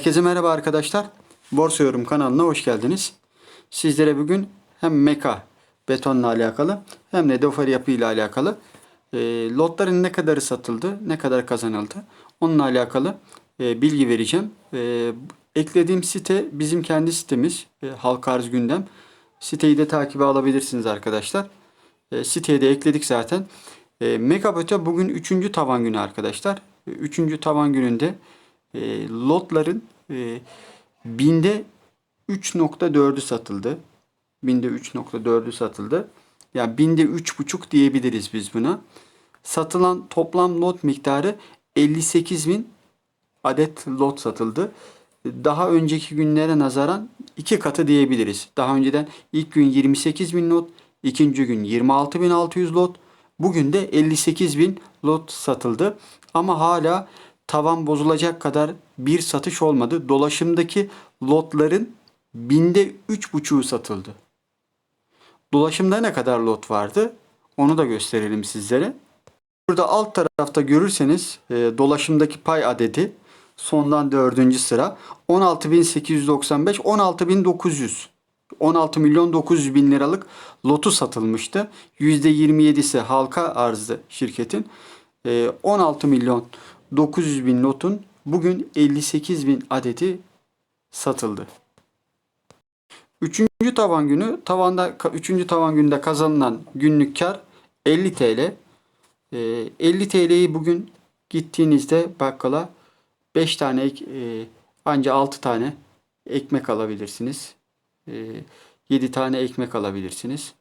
Herkese merhaba arkadaşlar. Borsa Yorum kanalına hoş geldiniz. Sizlere bugün hem meka betonla alakalı hem de dofer yapı alakalı e, lotların ne kadarı satıldı, ne kadar kazanıldı onunla alakalı e, bilgi vereceğim. E, eklediğim site bizim kendi sitemiz e, Halka Arz Gündem. Siteyi de takibe alabilirsiniz arkadaşlar. E, siteye de ekledik zaten. E, Megabot'a bugün 3. tavan günü arkadaşlar. 3. tavan gününde e, lotların e, binde 3.4'ü satıldı. Binde 3.4'ü satıldı. Yani binde 3.5 diyebiliriz biz buna. Satılan toplam lot miktarı 58 bin adet lot satıldı. Daha önceki günlere nazaran iki katı diyebiliriz. Daha önceden ilk gün 28 bin lot, ikinci gün 26.600 lot, bugün de 58 bin lot satıldı. Ama hala tavan bozulacak kadar bir satış olmadı. Dolaşımdaki lotların binde 3.5'u satıldı. Dolaşımda ne kadar lot vardı? Onu da gösterelim sizlere. Burada alt tarafta görürseniz e, dolaşımdaki pay adedi sondan dördüncü sıra 16.895 16.900 16 milyon 900 bin liralık lotu satılmıştı. %27'si halka arzı şirketin. E, 16 milyon 900 bin lotun bugün 58 bin adeti satıldı. Üçüncü tavan günü tavanda üçüncü tavan günde kazanılan günlük kar 50 TL. Ee, 50 TL'yi bugün gittiğinizde bakkala 5 tane e, anca 6 tane ekmek alabilirsiniz. E, 7 tane ekmek alabilirsiniz.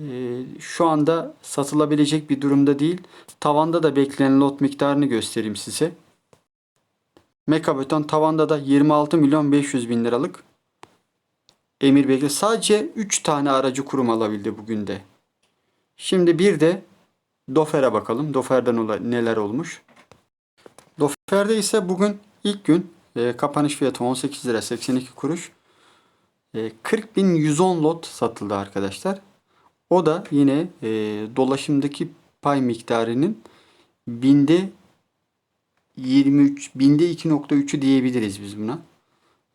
E, şu anda satılabilecek bir durumda değil. Tavanda da beklenen lot miktarını göstereyim size. Mekabeton tavanda da 26 milyon 500 bin liralık emir bekle. Sadece 3 tane aracı kurum alabildi bugün de. Şimdi bir de Dofer'e bakalım. Dofer'den neler olmuş. Dofer'de ise bugün ilk gün e, kapanış fiyatı 18 lira 82 kuruş. E, 40.110 lot satıldı arkadaşlar. O da yine e, dolaşımdaki pay miktarının binde 23, binde 2.3'ü diyebiliriz biz buna.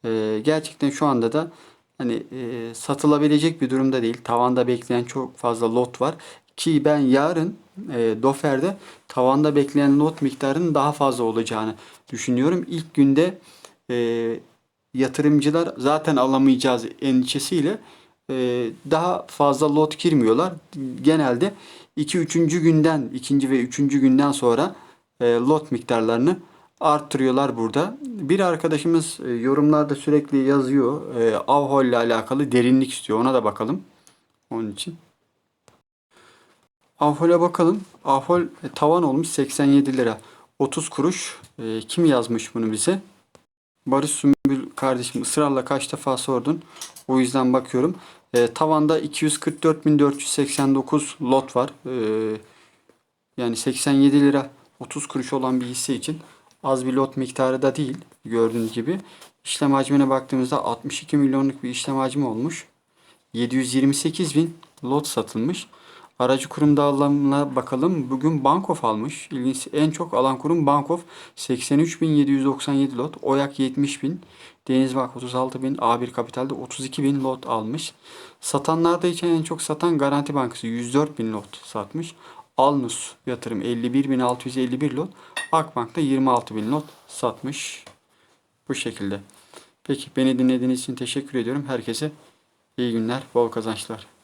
E, gerçekten şu anda da hani e, satılabilecek bir durumda değil. Tavanda bekleyen çok fazla lot var. Ki ben yarın e, Dofer'de tavanda bekleyen lot miktarının daha fazla olacağını düşünüyorum. İlk günde e, yatırımcılar zaten alamayacağız endişesiyle daha fazla lot girmiyorlar. Genelde 2 üçüncü günden, ikinci ve üçüncü günden sonra e, lot miktarlarını arttırıyorlar burada. Bir arkadaşımız e, yorumlarda sürekli yazıyor. E, Avhol ile alakalı derinlik istiyor. Ona da bakalım. Onun için. Avhol'e bakalım. Avhol tavan olmuş 87 lira. 30 kuruş. Kim yazmış bunu bize? Barış Sümbül kardeşim ısrarla kaç defa sordun. O yüzden bakıyorum. E, tavanda 244.489 lot var. E, yani 87 lira 30 kuruş olan bir hisse için az bir lot miktarı da değil. Gördüğünüz gibi. İşlem hacmine baktığımızda 62 milyonluk bir işlem hacmi olmuş. 728 bin lot satılmış. Aracı kurum dağılımına bakalım. Bugün Bankof almış. İlginç en çok alan kurum Bankof 83.797 lot. Oyak 70.000. Denizbank 36.000. A1 Kapital'de 32.000 lot almış. Satanlarda için en çok satan Garanti Bankası 104.000 lot satmış. Alnus yatırım 51.651 lot. Akbank'ta 26.000 lot satmış. Bu şekilde. Peki beni dinlediğiniz için teşekkür ediyorum. Herkese iyi günler, bol kazançlar.